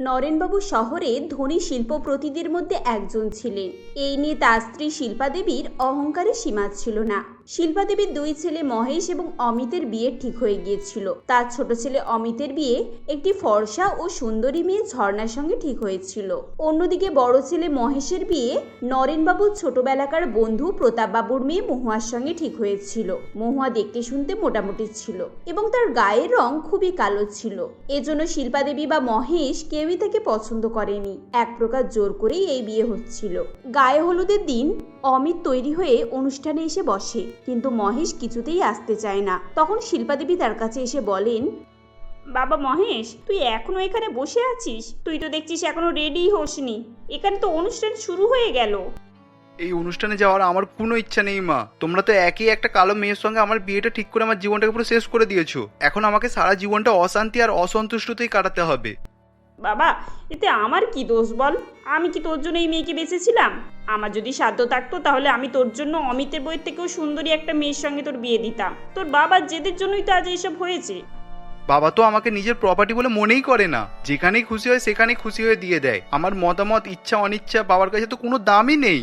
নরেনবাবু শহরে ধনী শিল্প প্রতিদের মধ্যে একজন ছিলেন। এই নিয়ে তার স্ত্রী শিল্পা দেবীর অহংকারের সীমা ছিল না। শিল্পা দেবীর দুই ছেলে মহেশ এবং অমিতের বিয়ে ঠিক হয়ে গিয়েছিল। তার ছোট ছেলে অমিতের বিয়ে একটি ফর্সা ও সুন্দরী মেয়ে ঝর্ণার সঙ্গে ঠিক হয়েছিল। অন্যদিকে বড় ছেলে মহেশের বিয়ে নরেনবাবুর ছোটবেলাকার বন্ধু প্রতাপবাবুর মেয়ে মহুয়ার সঙ্গে ঠিক হয়েছিল। মহুয়া দেখতে শুনতে মোটামুটি ছিল এবং তার গায়ের রং খুবই কালো ছিল। এজন্য শিল্পা দেবী বা মহেশ কেউই তাকে পছন্দ করেনি। এক প্রকার জোর করেই এই বিয়ে হচ্ছিল। গায়ে হলুদের দিন অমিত তৈরি হয়ে অনুষ্ঠানে এসে বসে। কিন্তু মহেশ কিছুতেই আসতে চায় না। তখন শিল্পা দেবী তার কাছে এসে বলেন বাবা মহেশ তুই এখনও এখানে বসে আছিস? তুই তো দেখছিস এখনও রেডি হোসনি। এখানে তো অনুষ্ঠান শুরু হয়ে গেল। এই অনুষ্ঠানে যাওয়ার আমার কোনো ইচ্ছা নেই মা। তোমরা তো একই একটা কালো মেয়ের সঙ্গে আমার বিয়েটা ঠিক করে আমার জীবনটাকে পুরো শেষ করে দিয়েছ। এখন আমাকে সারা জীবনটা অশান্তি আর অসন্তুষ্টতেই কাটাতে হবে। বাবা, এতে আমার কি দোষ বল? আমি কি তোর জন্য এই মেয়েকে বেঁচেছিলাম? আমার যদি সাধ্য থাকতো তাহলে আমি তোর জন্য অমিতের বইয়ের থেকেও সুন্দরী একটা মেয়ের সঙ্গে তোর বিয়ে দিতাম। তোর বাবার জেদের জন্যই তো আজ এইসব হয়েছে। বাবা তো আমাকে নিজের প্রপার্টি বলে মনেই করে না। যেখানেই খুশি হয় সেখানেই খুশি হয়ে দিয়ে দেয়। আমার মতামত, ইচ্ছা, অনিচ্ছা বাবার কাছে তো কোনো দামই নেই।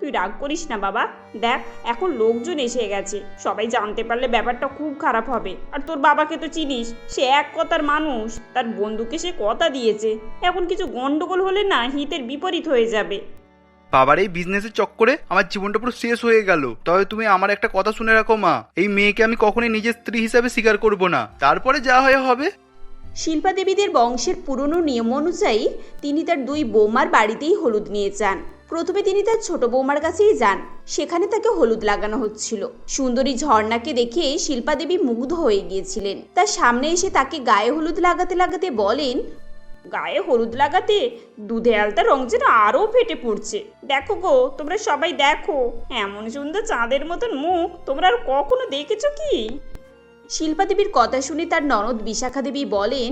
তুই রাগ করিস না বাবা। দেখ এখন লোকজন এসে গেছে। সবাই জানতে পারলে ব্যাপারটা খুব খারাপ হবে। আর তোর বাবাকে তো চিনিস সে এক কথার মানুষ। তার বন্ধুকে সে কথা দিয়েছে। এখন কিছু গন্ডগোল হলে না হিতের বিপরীত হয়ে যাবে। বাবার এই বিজনেসের চক্করে আমার জীবনটা পুরো শেষ হয়ে গেল। তবে তুমি আমার একটা কথা শুনে রাখো মা। এই মেয়েকে আমি কখনোই নিজের স্ত্রী হিসাবে স্বীকার করব না। তারপরে যা হয় হবে। শিল্পা দেবীদের বংশের পুরনো নিয়ম অনুযায়ী তিনি তার দুই বৌমার বাড়িতেই হলুদ নিয়ে যান। প্রথমে তিনি তার ছোট বৌমার কাছেই যান। সেখানে তাকে হলুদ লাগানো হচ্ছিল। সুন্দরী ঝর্ণাকে দেখে শিল্পা দেবী মুগ্ধ হয়ে গিয়েছিলেন। তার সামনে এসে তাকে গায়ে হলুদ লাগাতে লাগাতে বলেন, গায়ে হলুদ লাগাতে দুধে আলতা রং যেন আরও ফেটে পড়ছে। দেখো গো, তোমরা সবাই দেখো, এমন সুন্দর চাঁদের মতন মুখ তোমরা আর কখনো দেখেছ কি? শিল্পা দেবীর কথা শুনে তার ননদ বিশাখা দেবী বলেন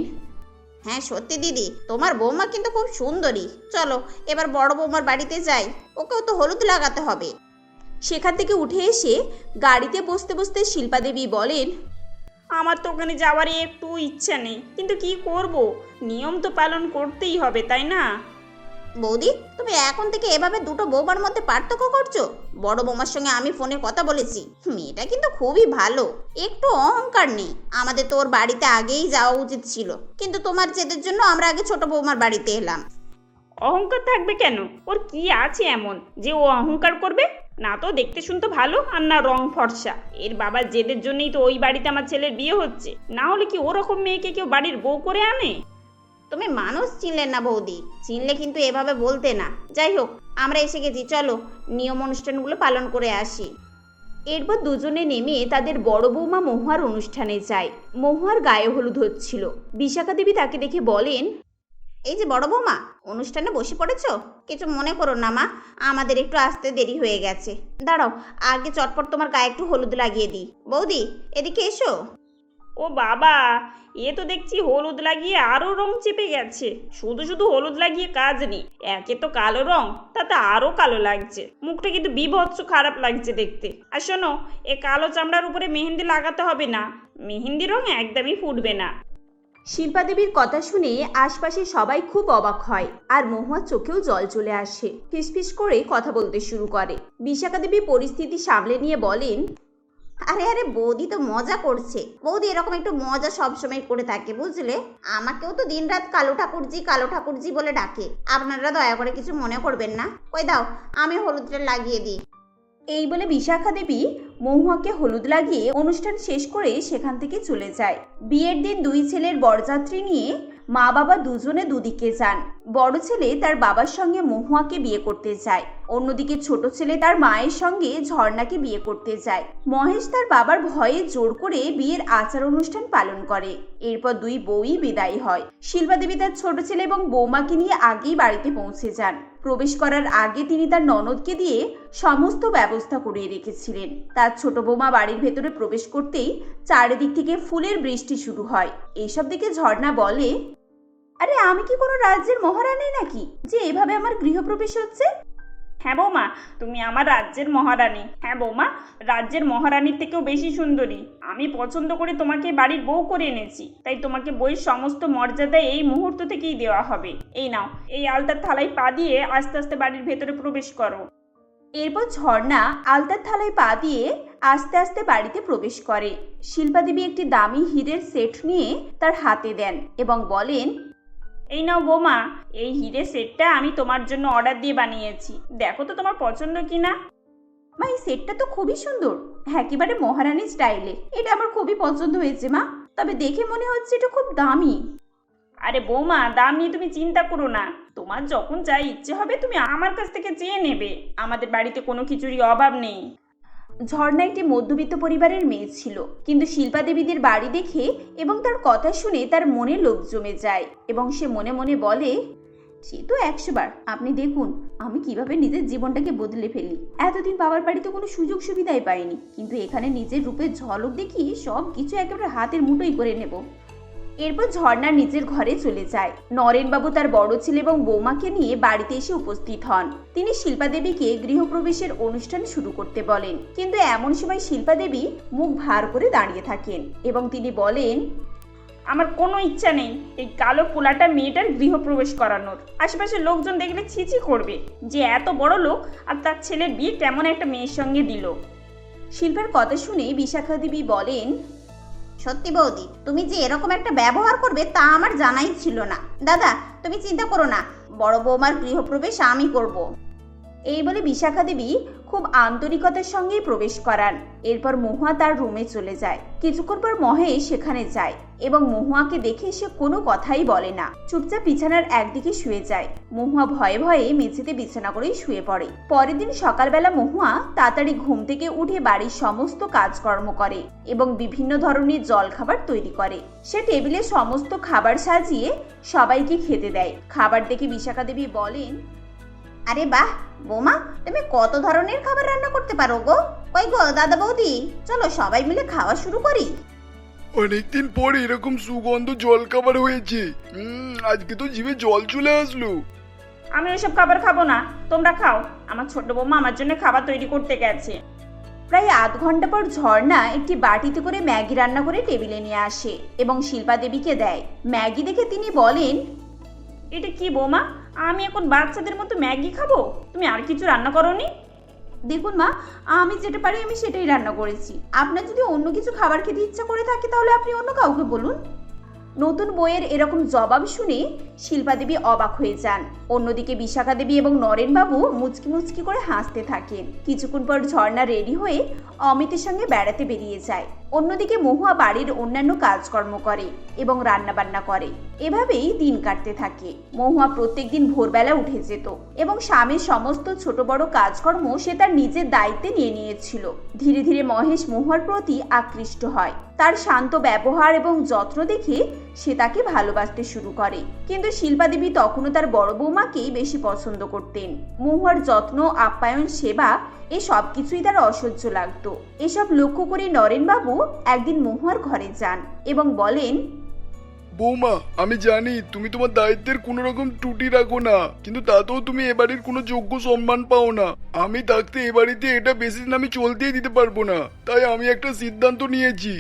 হ্যাঁ সত্যি দিদি, তোমার বৌমা কিন্তু খুব সুন্দরী। চলো, এবার বড় বৌমার বাড়িতে যাই। ওকেও তো হলুদ লাগাতে হবে। সেখান থেকে উঠে এসে গাড়িতে বসতে বসতে শিল্পা দেবী বলেন, আমার তো ওখানে যাওয়ারই একটু ইচ্ছা নেই, কিন্তু কি করব? নিয়ম তো পালন করতেই হবে, তাই না? বৌদি, তুমি এখন থেকে এভাবে দুটো বৌমার মধ্যে পার্থক্য করছ? বড় বৌমার সঙ্গে আমি ফোনে কথা বলেছি। মেয়েটা কিন্তু খুবই ভালো। একটু অহংকার নেই। আমাদের তো ওর বাড়িতে আগেই যাওয়া উচিত ছিল। কিন্তু তোমার জেদের জন্য আমরা আগে ছোট বৌমার বাড়িতে এলাম। অহংকার থাকবে কেন? ওর কি আছে এমন? যে ও অহংকার করবে? না তো, দেখতে শুনতে ভালো আর না রং ফর্সা। এর বাবার জেদের জন্যই তো ওই বাড়িতে আমার ছেলের বিয়ে হচ্ছে। না হলে কি ওরকম মেয়েকে কেউ বাড়ির বউ করে আনে? তুমি মানুষ চিনলেন না বৌদি। চিনলে কিন্তু এভাবে বলতে না। যাই হোক, আমরা এসে গেছি, চলো নিয়ম অনুষ্ঠানগুলো পালন করে আসি। এরপর দুজনে নেমে তাদের বড় বৌমা মহুয়ার অনুষ্ঠানে যায়। মহুয়ার গায়ে হলুদ হচ্ছিল। বিশাখা দেবী তাকে দেখে বলেন, এই যে বড় বৌমা, অনুষ্ঠানে বসে পড়েছ? কিছু মনে করো না মা, আমাদের একটু আসতে দেরি হয়ে গেছে। দাঁড়াও, আগে চটপট তোমার গায়ে একটু হলুদ লাগিয়ে দিই। বৌদি, এদিকে এসো। ও বাবা, এ তো দেখছি হলুদ লাগিয়ে আরও রং চেপে গেছে। শুধু শুধু হলুদ লাগিয়ে কাজ নেই, একে তো কালো রং, তাতে আরও কালো লাগছে। মুখটা কিন্তু বিভৎস খারাপ লাগছে দেখতে। আর শোনো, এ কালো চামড়ার উপরে মেহেন্দি লাগাতে হবে না। মেহেন্দি রং একদমই ফুটবে না। শিল্পা দেবীর কথা শুনে আশপাশে সবাই খুব অবাক হয়, আর মহুয়ার চোখেও জল চলে আসে। ফিসফিস করে কথা বলতে শুরু করে। বিশাখা দেবী পরিস্থিতি সামলে নিয়ে বলেন আরে আরে, বৌদি তো মজা করছে। বৌদি এরকম একটু মজা সবসময় করে থাকে, বুঝলে? আমাকেও তো দিনরাত কালো ঠাকুরজি কালো ঠাকুরজি বলে ডাকে। আপনারা দয়া করে কিছু মনে করবেন না। ওই দাও, আমি হলুদটা লাগিয়ে দিই। এই বলে বিশাখা দেবী মহুয়াকে হলুদ লাগিয়ে অনুষ্ঠান শেষ করে সেখান থেকে চলে যায়। বিয়ের দিন দুই ছেলের বরযাত্রী নিয়ে মা বাবা দুজনে দুদিকে যান। বড় ছেলে তার বাবার সঙ্গে মহুয়াকে বিয়ে করতে যায়। অন্যদিকে ছোট ছেলে তার মায়ের সঙ্গে ঝর্ণাকে বিয়ে করতে যায়। মহেশ তার বাবার ভয়ে জোর করে বিয়ের আচার অনুষ্ঠান পালন করে। এরপর দুই বউই বিদায় হয়। শিল্পা দেবী তার ছোট ছেলে এবং বৌমাকে নিয়ে আগেই বাড়িতে পৌঁছে যান। প্রবেশ করার আগে তিনি তার ননদকে দিয়ে সমস্ত ব্যবস্থা করে রেখেছিলেন। তার ছোট বৌমা বাড়ির ভেতরে প্রবেশ করতেই চারিদিক থেকে ফুলের বৃষ্টি শুরু হয়। এইসব দিকে ঝর্ণা বলে আরে, আমি কি কোনো রাজ্যের মহারানী নাকি? যে এভাবে আমার গৃহপ্রবেশ হচ্ছে? হ্যাঁ বৌমা, তুমি আমার রাজ্যের মহারানী। হ্যাঁ বৌমা, রাজ্যের মহারানীর থেকেও বেশি সুন্দরী। আমি পছন্দ করে তোমাকে বাড়ির বউ করে এনেছি। তাই তোমাকে বইয়ের সমস্ত মর্যাদা এই মুহূর্ত থেকেই দেওয়া হবে। এই নাও, এই আলতার থালায় পা দিয়ে আস্তে আস্তে বাড়ির ভেতরে প্রবেশ করো। এরপর ঝর্ণা আলতার থালায় পা দিয়ে আস্তে আস্তে বাড়িতে প্রবেশ করে। শিল্পা দেবী একটি দামি হীরের সেট নিয়ে তার হাতে দেন এবং বলেন এই নাও বোমা এই হিরে সেটটা আমি তোমার জন্য অর্ডার দিয়ে বানিয়েছি। দেখো তো তোমার পছন্দ কি না মা এই সেটটা তো খুবই সুন্দর। একেবারে মহারানী স্টাইলে এটা আমার খুবই পছন্দ হয়েছে মা। তবে দেখে মনে হচ্ছে এটা খুব দামি। আরে বৌমা দাম নিয়ে তুমি চিন্তা করো না। তোমার যখন যা ইচ্ছে হবে তুমি আমার কাছ থেকে চেয়ে নেবে। আমাদের বাড়িতে কোনো কিছুরই অভাব নেই। ঝর্ণা একটি মধ্যবিত্ত পরিবারের মেয়ে ছিল। কিন্তু শিল্পা দেবীদের বাড়ি দেখে এবং তার কথা শুনে তার মনে লোক জমে যায় এবং সে মনে মনে বলে, সে তো একশোবার। আপনি দেখুন, আমি কীভাবে নিজের জীবনটাকে বদলে ফেলি। এতদিন বাবার বাড়িতে কোনো সুযোগ সুবিধাই পাইনি। কিন্তু এখানে নিজের রূপের ঝলক দেখি সব কিছু একেবারে হাতের মুঠোই করে নেব। এরপর ঝর্ণা নিজের ঘরে চলে যায়। নরেনবাবু তার বড় ছেলে এবং বৌমাকে নিয়ে বাড়িতে এসে উপস্থিত হন। তিনি শিল্পা দেবীকে গৃহপ্রবেশের অনুষ্ঠান শুরু করতে বলেন। কিন্তু এমন সময় শিল্পা দেবী মুখ ভার করে দাঁড়িয়ে থাকেন এবং তিনি বলেন আমার কোনো ইচ্ছা নেই এই কালো পোলাটা মেয়েটার গৃহপ্রবেশ করানোর। আশেপাশের লোকজন দেখলে ছিচি করবে যে এত বড় লোক আর তার ছেলের বিয়ে কেমন একটা মেয়ের সঙ্গে দিল। শিল্পার কথা শুনে বিশাখা দেবী বলেন সত্যি বৌদি, তুমি যে এরকম একটা ব্যবহার করবে তা আমার জানাই ছিল না দাদা, তুমি চিন্তা করো না, বড় বৌমার গৃহপ্রবেশ আমি করব। এই বলে বিশাখা দেবী খুব আন্তরিকতার সঙ্গেই প্রবেশ করান। এরপর মহুয়া তার রুমে চলে যায়। কিছুক্ষণ পর মহেশ সেখানে যায় এবং মহুয়াকে দেখে সে কোনো কথাই বলে না। চুপচাপ বিছানার একদিকে শুয়ে যায়। মহুয়া ভয়ে ভয়ে মেঝেতে বিছানা করেই শুয়ে পড়ে। পরের দিন সকালবেলা মহুয়া তাড়াতাড়ি ঘুম থেকে উঠে বাড়ির সমস্ত কাজকর্ম করে এবং বিভিন্ন ধরনের জলখাবার তৈরি করে। সে টেবিলে সমস্ত খাবার সাজিয়ে সবাইকে খেতে দেয়। খাবার দেখে বিশাখা দেবী বলেন আরে বাহ বৌমা তুমি কত ধরনের খাবার রান্না করতে পারো গো? কই গো দাদা বৌদি? চলো সবাই মিলে খাওয়া শুরু করি। অনেকদিন পর এরকম সুগন্ধ জল খাবার হয়েছে। আজকে তো জিভে জল চলে আসলো। আমি ওইসব খাবার খাব না তোমরা খাও। আমার ছোট বৌমা আমার জন্য খাবার তৈরি করতে গেছে। প্রায় আধ ঘণ্টা পর ঝর্ণা একটি বাটিতে করে ম্যাগি রান্না করে টেবিলে নিয়ে আসে এবং শিল্পা দেবীকে দেয়। ম্যাগি দেখে তিনি বলেন এটা কি বৌমা? আমি এখন বাচ্চাদের মতো ম্যাগি খাব? তুমি আর কিছু রান্না করোনি? দেখুন মা, আমি যেটা পারি আমি সেটাই রান্না করেছি। আপনার যদি অন্য কিছু খাবার খেতে ইচ্ছা করে থাকে তাহলে আপনি অন্য কাউকে বলুন। নতুন বইয়ের এরকম জবাব শুনে শিল্পা দেবী অবাক হয়ে যান। অন্যদিকে বিশাখা দেবী এবং নরেনবাবু মুচকি মুচকি করে হাসতে থাকেন। কিছুক্ষণ পর ঝর্ণা রেডি হয়ে অমিতের সঙ্গে বেড়াতে বেরিয়ে যায়। অন্যদিকে মহুয়া বাড়ির অন্যান্য কাজকর্ম করে এবং রান্নাবান্না করে। এভাবেই দিন কাটতে থাকে। মহুয়া প্রত্যেকদিন ভোরবেলা উঠে যেত এবং স্বামীর সমস্ত ছোট বড় কাজকর্ম সে তার নিজের দায়িত্বে নিয়ে নিয়েছিল। ধীরে ধীরে মহেশ মহুয়ার প্রতি আকৃষ্ট হয়। তার শান্ত ব্যবহার এবং যত্ন দেখে সে তাকে ভালোবাসতে শুরু করে। কিন্তু শিল্পা দেবী তখনও তার বড় বৌমাকেই বেশি পছন্দ করতেন। মহুয়ার যত্ন, আপ্যায়ন, সেবা, এ সব কিছুই তার অসহ্য লাগতো। এসব লক্ষ্য করে নরেনবাবু একদিন মহুয়ার ঘরে যান এবং বলেন, বৌমা, আমি জানি তুমি তোমার দায়িত্বের কোনো রকম ত্রুটি রাখো না, কিন্তু তাতেও তুমি এ বাড়ির কোনো যোগ্য সম্মান পাও না। আমি থাকতে এ বাড়িতে এটা বেশি দিন আমি চলতেই দিতে পারব না। তাই আমি একটা সিদ্ধান্ত নিয়েছি।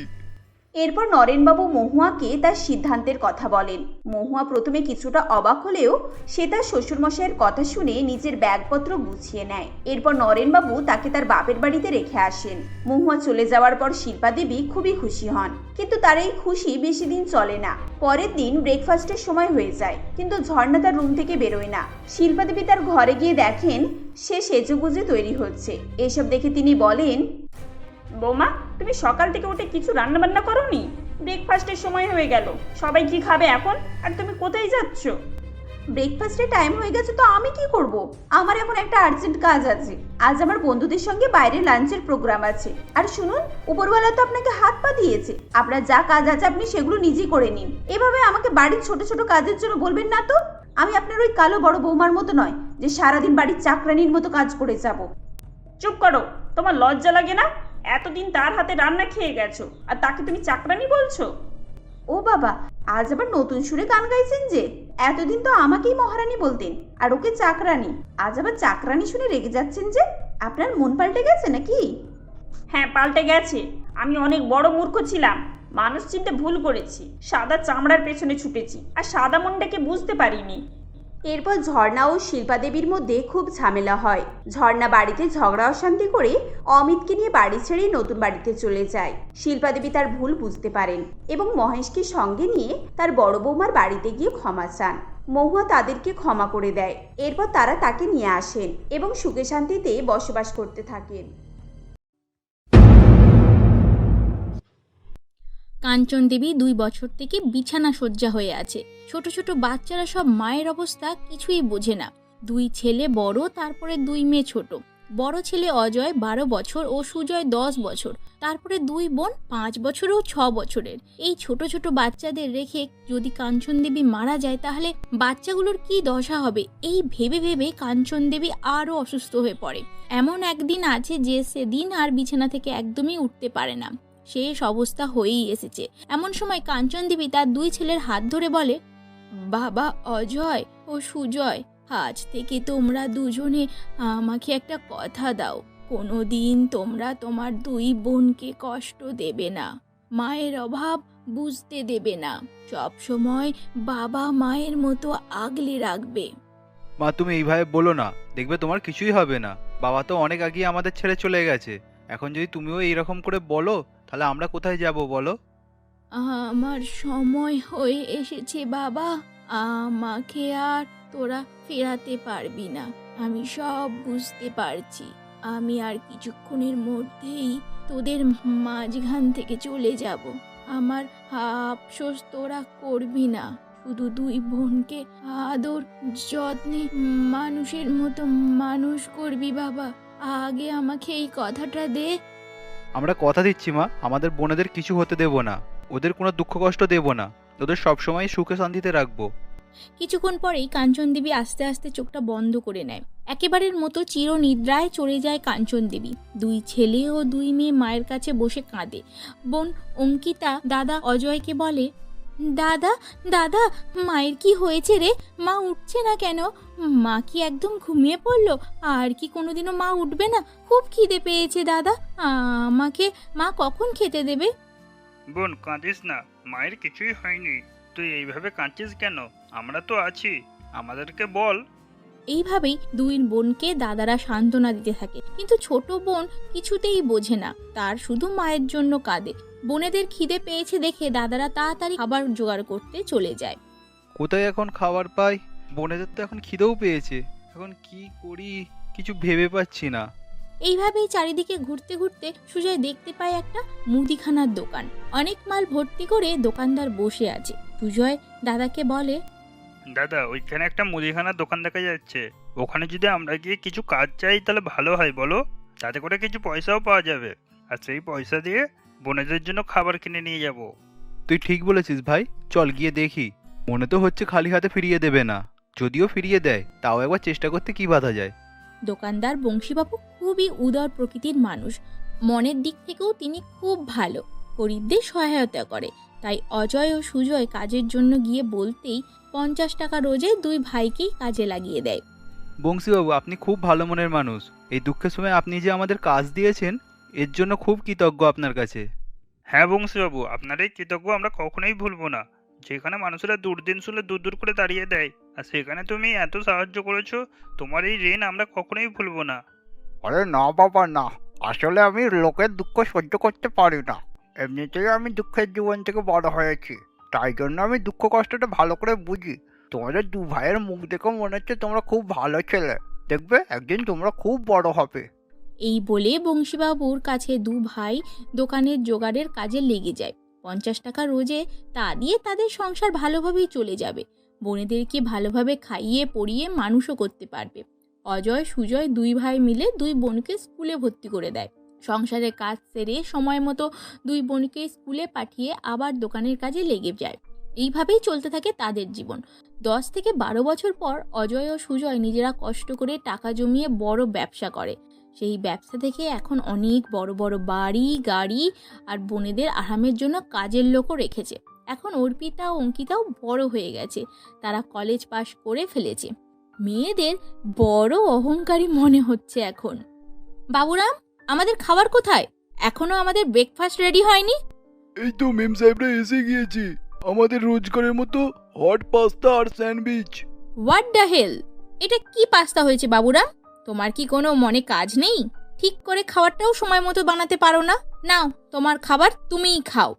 এরপর নরেনবাবু মহুয়াকে তার সিদ্ধান্তের কথা বলেন। মহুয়া প্রথমে কিছুটা অবাক হলেও সে তার শ্বশুরমশাইয়ের কথা শুনে নিজের ব্যাগপত্র গুছিয়ে নেয়। এরপর নরেনবাবু তাকে তার বাপের বাড়িতে রেখে আসেন। মহুয়া চলে যাওয়ার পর শিল্পা দেবী খুবই খুশি হন। কিন্তু তার এই খুশি বেশি দিন চলে না। পরের দিন ব্রেকফাস্টের সময় হয়ে যায়, কিন্তু ঝর্ণা তার রুম থেকে বেরোয় না। শিল্পা দেবী তার ঘরে গিয়ে দেখেন সে সেজেগুজে তৈরি হচ্ছে। এসব দেখে তিনি বলেন বৌমা তুমি সকাল থেকে উঠে কিছু রান্নাবান্না করো নি ব্রেকফাস্টের সময় হয়ে গেল। সবাই কি খাবে এখন? আর তুমি কোথায় যাচ্ছ? ব্রেকফাস্টের টাইম হয়ে গেছে তো আমি কি করব? আমার এখন একটা আর্জেন্ট কাজ আছে। আজ আমার বন্ধুদের সঙ্গে বাইরে লাঞ্চের প্রোগ্রাম আছে। আর শুনুন উপরওয়ালা তো আপনাকে হাত পা দিয়েছে। আপনার যা কাজ আছে আপনি সেগুলো নিজেই করে নিন। এভাবে আমাকে বাড়ির ছোট ছোট কাজের জন্য বলবেন না তো? আমি আপনার ওই কালো বড় বৌমার মতো নয় যে সারাদিন বাড়ির চাকরানির মতো কাজ করে যাব। চুপ করো। তোমার লজ্জা লাগে না? এতদিন তার হাতে রান্না খেয়ে গেছো আর তাকে তুমি চাকরানি বলছো? ও বাবা আজ আবার নতুন সুরে গান গাইছেন যে। এতদিন তো আমাকেই মহারানী বলতেন আর ওকে চাকরানি। আজ আবার চাকরানি শুনে রেগে যাচ্ছেন যে আপনার মন পাল্টে গেছে নাকি? হ্যাঁ পাল্টে গেছে। আমি অনেক বড় মূর্খ ছিলাম মানুষ চিনতে ভুল করেছি সাদা চামড়ার পেছনে ছুটেছি আর সাদা মনটাকে বুঝতে পারিনি। এরপর ঝর্ণা ও শিল্পা দেবীর মধ্যে খুব ঝামেলা হয়। ঝর্ণা বাড়িতে ঝগড়া অশান্তি করে অমিতকে নিয়ে বাড়ি ছেড়ে নতুন বাড়িতে চলে যায়। শিল্পা দেবী তার ভুল বুঝতে পারেন এবং মহেশকে সঙ্গে নিয়ে তার বড় বৌমার বাড়িতে গিয়ে ক্ষমা চান। মহুয়া তাদেরকে ক্ষমা করে দেয়। এরপর তারা তাকে নিয়ে আসেন এবং সুখে শান্তিতে বসবাস করতে থাকেন। কাঞ্চন দেবী দুই বছর থেকে বিছানা শয্যা হয়ে আছে। ছোট ছোট বাচ্চারা সব মায়ের অবস্থা কিছুই বোঝে না। দুই ছেলে বড়, তারপরে দুই মেয়ে ছোট। বড় ছেলে অজয় বারো বছর ও সুজয় দশ বছর। তারপরে দুই বোন পাঁচ বছর ও ছ বছরের। এই ছোট ছোট বাচ্চাদের রেখে যদি কাঞ্চন দেবী মারা যায়, তাহলে বাচ্চাগুলোর কি দশা হবে? এই ভেবে ভেবে কাঞ্চন দেবী আরও অসুস্থ হয়ে পড়ে। এমন একদিন আছে যে সেদিন আর বিছানা থেকে একদমই উঠতে পারে না। শেষ অবস্থা হয়েই এসেছে। এমন সময় কাঞ্চন দেবী তার দুই ছেলের হাত ধরে বলে, বাবা, অজয় ও সুজয়, আজ থেকে তোমরা দুজনে আমাকে একটা কথা দাও। কোনো দিন তোমরা তোমার দুই বোনকে কষ্ট দেবে না, মায়ের অভাব বুঝতে দেবে না। সব সময় বাবা মায়ের মতো আগলে রাখবে। মা, তুমি এইভাবে বলো না, দেখবে তোমার কিছুই হবে না। বাবা তো অনেক আগে আমাদের ছেড়ে চলে গেছে। এখন যদি তুমিও এইরকম করে বলো তাহলে আমরা কোথায় যাব বলো? আমার সময় হয়ে এসেছে, বাবা। আমাকে আর তোরা ফেরাতে পারবি না। আমি সব বুঝতে পারছি। আমি আর কিছুক্ষণের মধ্যেই তোদের মাঝখান থেকে চলে যাব। আমার আফসোস তোরা করবি না। শুধু দুই বোনকে আদর, যত্নে মানুষের মতো মানুষ করবি, বাবা। আগে আমাকে এই কথাটা দে। আমরা কথা দিচ্ছি মা, আমাদের বোনেদের কিছু হতে দেব না। ওদের কোনো দুঃখ কষ্ট দেব না। ওদের সবসময় সুখে শান্তিতে রাখব। কিছুক্ষণ পরেই কাঞ্চন দেবী আস্তে আস্তে চোখটা বন্ধ করে নেয়। একেবারের মতো চিরনিদ্রায় চলে যায় কাঞ্চন দেবী দুই ছেলে ও দুই মেয়ে মায়ের কাছে বসে কাঁদে। বোন অঙ্কিতা, দাদা অজয়কে বলে দাদা দাদা মায়ের কি হয়েছে রে? মা উঠছে না কেন? মা কি একদম ঘুমিয়ে পড়ল? আর কি কোনোদিনও মা উঠবে না? খুব খিদে পেয়েছে দাদা। আমাকে মা কখন খেতে দেবে? বোন কাঁদিস না। মায়ের কিছুই হয়নি। তুই এইভাবে কাঁদছিস কেন? আমরা তো আছি। আমাদেরকে বল। এইভাবেই দুই বোনকে দাদারা সান্ত্বনা দিতে থাকে। কিন্তু ছোট বোন কিছুতেই বোঝে না। তার শুধু মায়ের জন্য কাঁদে। বোনেদের খিদে পেয়েছে দেখে দাদারা তাড়াতাড়ি খাবার জোগাড় করতে চলে যায়। কোথায় এখন খাবার পাই? বোনেদের তো এখন খিদেও পেয়েছে। এখন কি করি? কিছু ভেবে পাচ্ছি না। এইভাবেই চারিদিকে ঘুরতে ঘুরতে সুজয় দেখতে পায় একটা মুদিখানার দোকান। অনেক মাল ভর্তি করে দোকানদার বসে আছে। সুজয় দাদাকে বলে দাদা ওইখানে একটা মুদিখানার দোকান দেখা যাচ্ছে। ওখানে যদি আমরা গিয়ে কিছু কাজ চাই তাহলে ভালো হয় বলো। তাতে করে কিছু পয়সাও পাওয়া যাবে। আর সেই পয়সা দিয়ে বোনেদের জন্য খাবার কিনে নিয়ে যাব। তুই ঠিক বলেছিস ভাই। চল গিয়ে দেখি। মনে তো হচ্ছে খালি হাতে ফিরিয়ে দেবে না। যদিও ফিরিয়ে দেয় তাও একবার চেষ্টা করতে কি বাধা যায়? দোকানদার বংশীবাবু খুবই উদার প্রকৃতির মানুষ। মনের দিক থেকেও তিনি খুব ভালো। গরিবদের সহায়তা করে। তাই অজয় ও সুজয় কাজের জন্য গিয়ে বলতেই পঞ্চাশ টাকা রোজে দুই ভাইকেই কাজে লাগিয়ে দেয়। বংশীবাবু আপনি খুব ভালো মনের মানুষ। এই দুঃখের সময় আপনি যে আমাদের কাজ দিয়েছেন এর জন্য খুব কৃতজ্ঞ আপনার কাছে। হ্যাঁ বংশীবাবু আপনার এই কৃতজ্ঞ আমরা কখনোই ভুলবো না। যেখানে মানুষেরা দুর্দিন শুলে দূর দূর করে দাঁড়িয়ে দেয় আর সেখানে তুমি এত সাহায্য করেছ তোমার এই ঋণ আমরা কখনোই ভুলবো না। আরে না বাবা না। আসলে আমি লোকের দুঃখ সহ্য করতে পারি না। এমনিতেই আমি দুঃখের জীবন থেকে বড় হয়েছি। তাই জন্য আমি দুঃখ কষ্টটা ভালো করে বুঝি। তোমাদের দু ভাইয়ের মুখ দেখে মনে হচ্ছে তোমরা খুব ভালো ছেলে। দেখবে একদিন তোমরা খুব বড় হবে। এই বলে বংশীবাবুর কাছে দু ভাই দোকানের জোগাড়ের কাজে লেগে যায়। পঞ্চাশ টাকা রোজে তা দিয়ে তাদের সংসার ভালোভাবেই চলে যাবে। বোনেদেরকে ভালোভাবে খাইয়ে, পড়িয়ে মানুষও করতে পারবে। অজয়, সুজয় দুই ভাই মিলে দুই বোনকে স্কুলে ভর্তি করে দেয়। সংসারের কাজ সেরে সময় মতো দুই বোনকে স্কুলে পাঠিয়ে আবার দোকানের কাজে লেগে যায়। এইভাবেই চলতে থাকে তাদের জীবন। দশ থেকে বারো বছর পর অজয় ও সুজয় নিজেরা কষ্ট করে টাকা জমিয়ে বড় ব্যবসা করে। সেই ব্যবসা থেকে এখন অনেক বড় বড় বাড়ি গাড়ি আর বোনেদের আরামের জন্য কাজের লোকও রেখেছে। এখন অর্পিতা ও অঙ্কিতাও বড় হয়ে গেছে। তারা কলেজ পাশ করে ফেলেছে। মেয়েদের বড় অহংকারী মনে হচ্ছে এখন। বাবুরাম আমাদের খাবার কোথায়? এখনও আমাদের ব্রেকফাস্ট রেডি হয়নি? এই তো মেম সাহেবরা এসে গিয়েছে। আমাদের রোজগারের মতো হট পাস্তা আর স্যান্ডউইচ হোয়াট দ্য হেল এটা কি পাস্তা হয়েছে বাবুরাম? তোমার কি কোনো মনে কাজ নেই? ঠিক করে খাবারটাও সময় মতো বানাতে পারো না। নাও তোমার খাবার তুমিই খাও।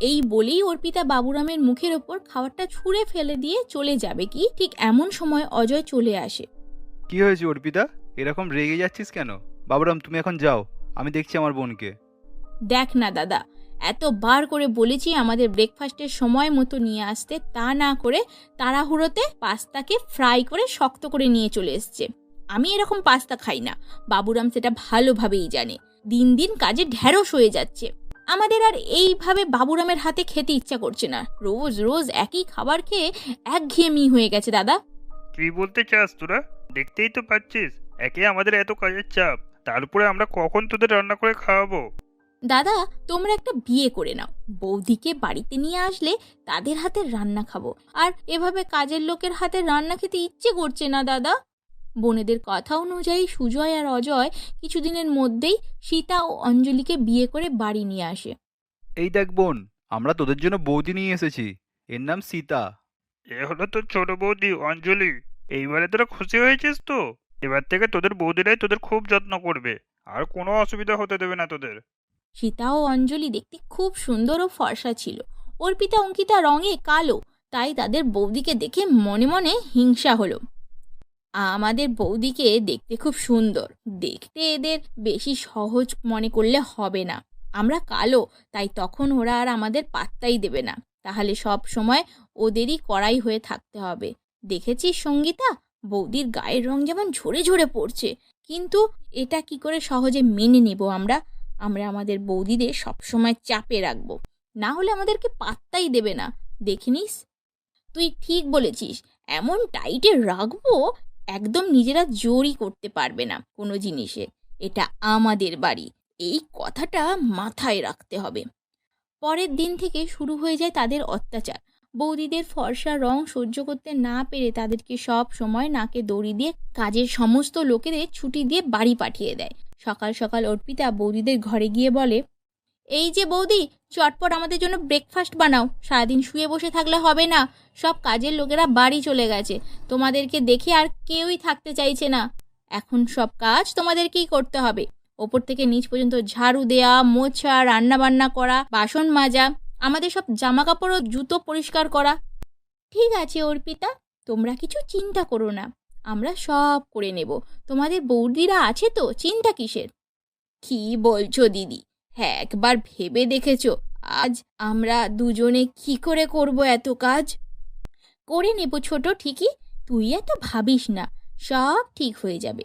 এই বলেই অর্পিতা বাবুরামের মুখের ওপর খাবারটা ছুঁড়ে ফেলে দিয়ে চলে যাবে কি? ঠিক এমন সময় অজয় চলে আসে। কি হয়েছে অর্পিতা? এরকম রেগে যাচ্ছিস কেন? বাবুরাম তুমি এখন যাও। আমি দেখছি আমার বোনকে। দেখ না দাদা এত বার করে বলেছি আমাদের ব্রেকফাস্টের সময় মতো নিয়ে আসতে। তা না করে তাড়াহুড়োতে পাস্তাকে ফ্রাই করে শক্ত করে নিয়ে চলে এসছে। আমি এরকম পাস্তা খাই না। বাবুরাম সেটা ভালোভাবেই জানে। দিন দিন কাজে ঢ্যাঁড়স হয়ে যাচ্ছে। আমাদের আর এইভাবে বাবুরামের হাতে খেতে ইচ্ছা করছে না। রোজ রোজ একই খাবার খেয়ে একঘেয়েমি হয়ে গেছে দাদা। কি বলতে চাস তোরা? দেখতেই তো পাচ্ছিস একে আমাদের এত কাজের চাপ। তারপরে আমরা কখন তোদের রান্না করে খাওয়াবো? দাদা তোমরা একটা বিয়ে করে নাও। বৌদিকে বাড়িতে নিয়ে আসলে তাদের হাতের রান্না খাব। আর এভাবে কাজের লোকের হাতে রান্না খেতে ইচ্ছে করছে না দাদা। বোনেদের কথা অনুযায়ী সুজয় আর অজয় কিছুদিনের মধ্যেই সীতা ও অঞ্জলিকে বিয়ে করে বাড়ি নিয়ে আসে। এই দেখ বোন আমরা তোদের জন্য বৌদি নিয়ে এসেছি। এর নাম সীতা। এ হলো তোর ছোট বৌদি অঞ্জলি। এইবারে তোরা খুশি হয়েছিস তো? এবার থেকে তোদের বৌদিরাই তোদের খুব যত্ন করবে। আর কোনো অসুবিধা হতে দেবে না তোদের। সীতা ও অঞ্জলি দেখতে খুব সুন্দর ও ফর্সা ছিল। অর্পিতা অঙ্কিতা রঙে কালো তাই তাদের বৌদিকে দেখে মনে মনে হিংসা হলো। আমাদের বৌদিকে দেখতে খুব সুন্দর। দেখতে এদের বেশি সহজ মনে করলে হবে না। আমরা কালো, তাই তখন ওরা আর আমাদের পাত্তাই দেবে না। তাহলে সব সময় ওদেরই কড়াই হয়ে থাকতে হবে। দেখেছিস সঙ্গীতা? বৌদির গায়ের রং যেমন ঝরে ঝরে পড়ছে, কিন্তু এটা কি করে সহজে মেনে নেব আমরা? আমরা আমাদের বৌদিদের সবসময় চাপে রাখব। না হলে আমাদেরকে পাত্তাই দেবে না। দেখিনিস? তুই ঠিক বলেছিস, এমন টাইটে রাখব একদম নিজেরা জোরই করতে পারবে না কোনো জিনিসে। এটা আমাদের বাড়ি। এই কথাটা মাথায় রাখতে হবে। পরের দিন থেকে শুরু হয়ে যায় তাদের অত্যাচার। বৌদিদের ফর্সা রং সহ্য করতে না পেরে তাদেরকে সব সময় নাকে দড়ি দিয়ে কাজের সমস্ত লোকেদের ছুটি দিয়ে বাড়ি পাঠিয়ে দেয়। সকাল সকাল অর্পিতা বৌদিদের ঘরে গিয়ে বলে এই যে বৌদি, চটপট আমাদের জন্য ব্রেকফাস্ট বানাও। সারাদিন শুয়ে বসে থাকলে হবে না। সব কাজের লোকেরা বাড়ি চলে গেছে। তোমাদেরকে দেখে আর কেউই থাকতে চাইছে না। এখন সব কাজ তোমাদেরকেই করতে হবে। ওপর থেকে নিচ পর্যন্ত ঝাড়ু দেয়া, মোছা রান্না বান্না করা, বাসন মাজা, আমাদের সব জামা কাপড় ও জুতো পরিষ্কার করা। ঠিক আছে, অর্পিতা, তোমরা কিছু চিন্তা করো না। আমরা সব করে নেব। তোমাদের বৌদিরা আছে তো? চিন্তা কিসের? কি বলছো দিদি? হ্যাঁ একবার ভেবে দেখেছ আজ আমরা দুজনে কি করে করব এত কাজ? করে নেব ছোট ঠিকই, তুই এত ভাবিস না, সব ঠিক হয়ে যাবে।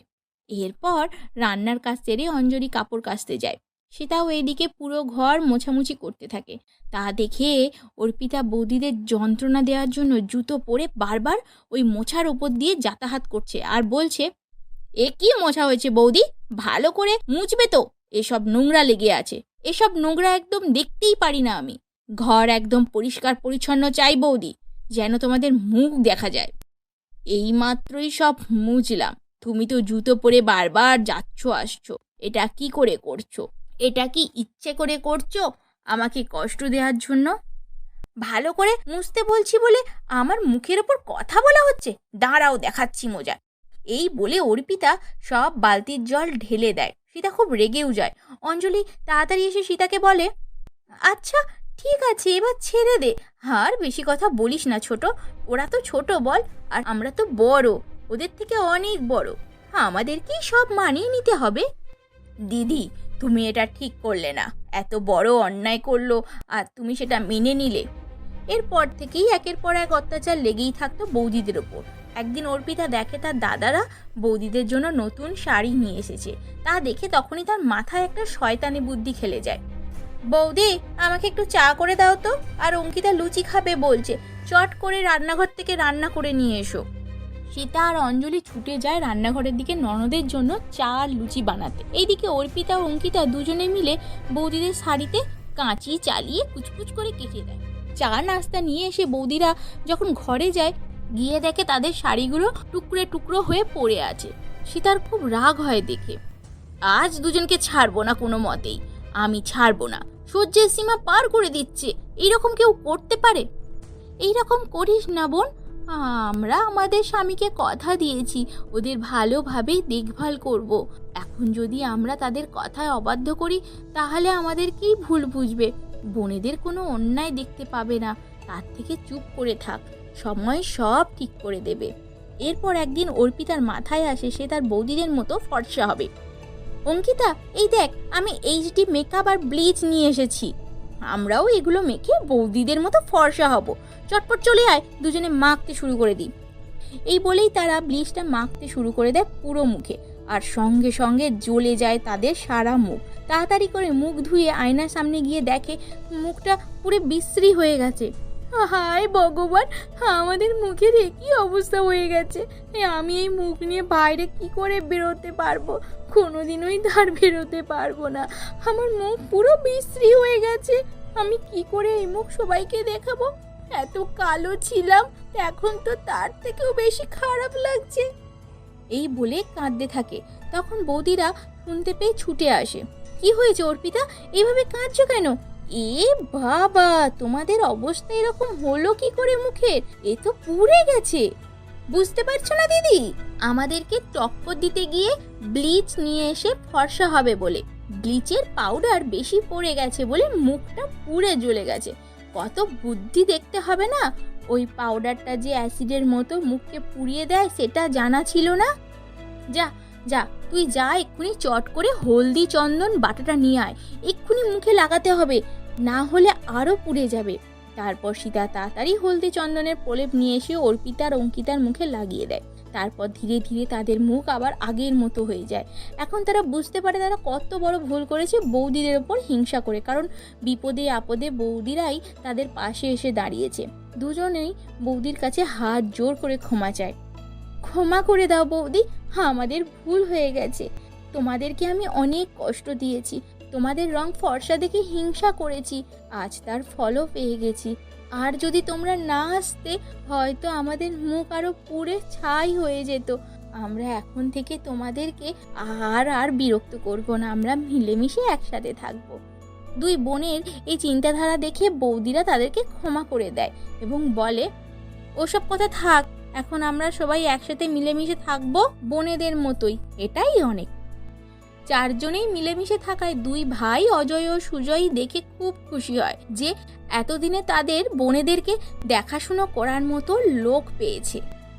এরপর রান্নার কাজ সেরে অঞ্জলি কাপড় কাচতে যায়। সেটাও এদিকে পুরো ঘর মোছামুছি করতে থাকে। তা দেখে অর্পিতা বৌদিদের যন্ত্রণা দেওয়ার জন্য জুতো পরে বারবার ওই মোছার ওপর দিয়ে যাতায়াত করছে আর বলছে, এ কি মোছা হয়েছে বৌদি? ভালো করে মুছবে তো? এসব নোংরা লেগে আছে। এসব নোংরা একদম দেখতেই পারি না আমি। ঘর একদম পরিষ্কার পরিচ্ছন্ন চাই বৌদি, যেন তোমাদের মুখ দেখা যায়। এই মাত্রই সব মুছলাম। তুমি তো জুতো পরে বারবার যাচ্ছ, আসছো। এটা কি করে করছ? এটা কি ইচ্ছে করে করছ আমাকে কষ্ট দেওয়ার জন্য? ভালো করে মুছতে বলছি বলে আমার মুখের ওপর কথা বলা হচ্ছে? দাঁড়াও, দেখাচ্ছি মজা। এই বলে অর্পিতা সব বালতির জল ঢেলে দেয়। সীতা খুব রেগেও যায়। অঞ্জলি তাড়াতাড়ি এসে সীতাকে বলে আচ্ছা ঠিক আছে, এবার ছেড়ে দে। আর বেশি কথা বলিস না ছোট। ওরা তো ছোট বল, আর আমরা তো বড়। ওদের থেকে অনেক বড়। আমাদেরকেই সব মানিয়ে নিতে হবে। দিদি, তুমি এটা ঠিক করলে না। এত বড় অন্যায় করল, আর তুমি সেটা মেনে নিলে। এরপর থেকেই একের পর এক অত্যাচার লেগেই থাকতো বৌদিদের ওপর। একদিন অর্পিতা দেখে তার দাদারা বৌদিদের জন্য নতুন শাড়ি নিয়ে এসেছে। তা দেখে তখনই তার মাথায় একটা শয়তানি বুদ্ধি খেলে যায়। বৌদি, আমাকে একটু চা করে দাও তো। আর অঙ্কিতা লুচি খাবে বলছে। চট করে রান্নাঘর থেকে রান্না করে নিয়ে এসো। সীতা আর অঞ্জলি ছুটে যায় রান্নাঘরের দিকে ননদের জন্য চা আর লুচি বানাতে। এইদিকে অর্পিতা ও অঙ্কিতা দুজনে মিলে বৌদিদের শাড়িতে কাঁচি চালিয়ে কুচকুচ করে কেটে দেয়। চা নাস্তা নিয়ে এসে বৌদিরা যখন ঘরে যায় গিয়ে দেখে তাদের শাড়িগুলো টুকরে টুকরো হয়ে পড়ে আছে। সীতার খুব রাগ হয় দেখে। আজ দুজনকে ছাড়বো না কোনো মতেই। আমি ছাড়বো না। সহ্যের সীমা পার করে দিচ্ছে। এইরকম কেউ করতে পারে? এইরকম করিস না বোন। আমরা আমাদের স্বামীকে কথা দিয়েছি। ওদের ভালোভাবে দেখভাল করব। এখন যদি আমরা তাদের কথায় অবাধ্য করি, তাহলে আমাদের কি ভুল বুঝবে? বোনেদের কোনো অন্যায় দেখতে পাবে না। তার থেকে চুপ করে থাক। সময় সব ঠিক করে দেবে। এরপর একদিন অর্পিতার মাথায় আসে সে তার বৌদিদের মতো ফর্সা হবে। অঙ্কিতা, এই দেখ, আমি এইচডি মেকআপ আর ব্লিচ নিয়ে এসেছি। আমরাও এগুলো মেখে বৌদিদের মতো ফর্সা হব। চটপট চলে আয়, দুজনে মাখতে শুরু করে দিই। এই বলেই তারা ব্লিচটা মাখতে শুরু করে দেয় পুরো মুখে। আর সঙ্গে সঙ্গে জ্বলে যায় তাদের সারা মুখ। তাড়াতাড়ি করে মুখ ধুয়ে আয়নার সামনে গিয়ে দেখে মুখটা পুরো বিশ্রী হয়ে গেছে। হায় ভগবান, আমাদের মুখের একই অবস্থা হয়ে গেছে। আমি এই মুখ নিয়ে বাইরে কি করে বেরোতে পারব? কোনোদিনই ধার বেরোতে পারব না। আমার মুখ পুরো বিশ্রী হয়ে গেছে। আমি কি করে এই মুখ সবাইকে দেখাবো? এত কালো ছিলাম, এখন তো তার থেকেও বেশি খারাপ লাগছে। এই বলে কাঁদতে থাকে। তখন বৌদিরা শুনতে পেয়ে ছুটে আসে। কি হয়েছে অর্পিতা? এইভাবে কাঁদছো কেন? এ বাবা, তোমাদের অবস্থা এরকম হলো কি করে মুখের? এ তো পুড়ে গেছে। বুঝতে পারছ না দিদি? আমাদেরকে টক্কর দিতে গিয়ে ব্লিচ নিয়ে এসে ফর্সা হবে বলে। ব্লিচের পাউডার বেশি পড়ে গেছে বলে মুখটা পুড়ে জ্বলে গেছে। কত বুদ্ধি দেখতে হবে না? ওই পাউডারটা যে অ্যাসিডের মতো মুখকে পুড়িয়ে দেয়, সেটা জানা ছিল না? যা যা, তুই যা, এক্ষুনি চট করে হলদি চন্দন বাটাটা নিয়ে আয়। এক্ষুনি মুখে লাগাতে হবে। না হলে আরও পুড়ে যাবে। তারপর সীতা তাড়াতাড়ি হলদি চন্দনের প্রলেপ নিয়ে এসে অর্পিতার অঙ্কিতার মুখে লাগিয়ে দেয়। তারপর ধীরে ধীরে তাদের মুখ আবার আগের মতো হয়ে যায়। এখন তারা বুঝতে পারে তারা কত বড় ভুল করেছে বৌদিদের ওপর হিংসা করে, কারণ বিপদে আপদে বৌদিরাই তাদের পাশে এসে দাঁড়িয়েছে। দুজনেই বৌদির কাছে হাত জোর করে ক্ষমা চায়। ক্ষমা করে দাও বৌদি হ্যাঁ আমাদের ভুল হয়ে গেছে। তোমাদেরকে আমি অনেক কষ্ট দিয়েছি। তোমাদের রং ফর্সা দেখে হিংসা করেছি, আজ তার ফলও পেয়ে গেছি। আর যদি তোমরা না আসতে, হয়তো আমাদের মুখ আরও পুড়ে ছাই হয়ে যেত। আমরা এখন থেকে তোমাদেরকে আর আর বিরক্ত করব না, আমরা মিলেমিশে একসাথে থাকব। দুই বোনের এই চিন্তাধারা দেখে বৌদিরা তাদেরকে ক্ষমা করে দেয় এবং বলে, ওসব কথা থাক, এখন আমরা সবাই একসাথে মিলেমিশে থাকব বোনেদের মতোই। এটাই অনেক। চারজনেই মিলেমিশে থাকায় দুই ভাই অজয় ও সুজয় দেখে খুব খুশি হয় যে এতদিনে তাদের বোনেদেরকে দেখাশুনো করার মতো লোক পেয়েছে।